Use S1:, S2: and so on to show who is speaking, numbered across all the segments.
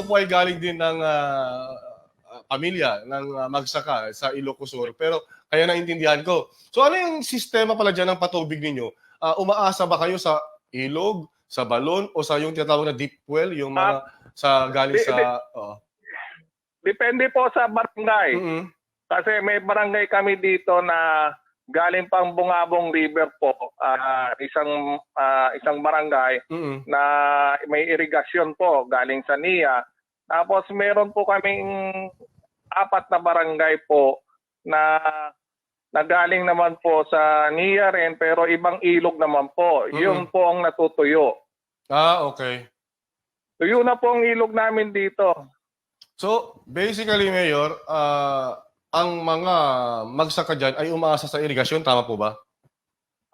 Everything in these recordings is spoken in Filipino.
S1: ako po ay galing din ng ah, pamilya ng ah, magsaka sa Ilocos Sur. Pero kaya naintindihan ko. So ano yung sistema pala dyan ng patubig ninyo? Ah, umaasa ba kayo sa ilog, sa balon, o sa yung tinatawag na deep well, yung mga sa galing
S2: di-
S1: sa... oh.
S2: Depende po sa barangay.
S1: Mhm.
S2: Kasi may barangay kami dito na galing pang Bungabong River po, ah, isang ah, isang barangay
S1: Mhm.
S2: na may irigasyon po galing sa NIA. Tapos meron po kaming apat na barangay po na nagaling naman po sa NIA rin pero ibang ilog naman po.
S1: Mm.
S2: Yun po ang natutuyo.
S1: Ah, okay.
S2: Tuyo na po ang ilog namin dito.
S1: So, basically, Mayor, ah, ang mga magsaka dyan ay umaasa sa irigasyon, tama po ba?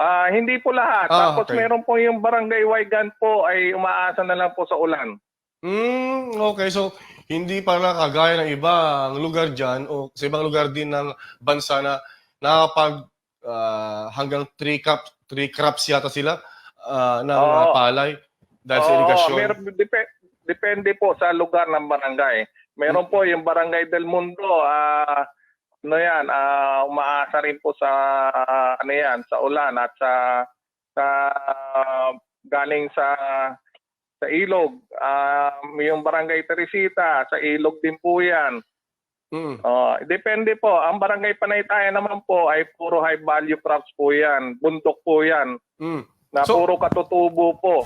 S2: Ah, hindi po lahat.
S1: Ah,
S2: Tapos
S1: okay.
S2: meron po yung barangay Waigan po ay umaasa na lang po sa ulan.
S1: Hmm, okay. So, hindi pala kagaya ng ibang lugar dyan o sa ibang lugar din ng bansa na nakapag ah, hanggang 3 crops, three crops yata sila ah, ng
S2: Oo.
S1: ah, palay dahil sa
S2: Oo,
S1: irigasyon.
S2: meron, depe- depende po sa lugar ng barangay. Meron po yung barangay del Mundo, ah ano yan, ah, umaasa rin po sa ah, ano yan, sa ulan at sa sa galing sa sa ilog. Ah, yung barangay Teresita, sa ilog din po yan.
S1: Mm.
S2: Oh, depende po. Ang barangay Panaytayan naman po ay puro high value crops po yan. Bundok po yan.
S1: Mm.
S2: Na
S1: So-
S2: puro katutubo po.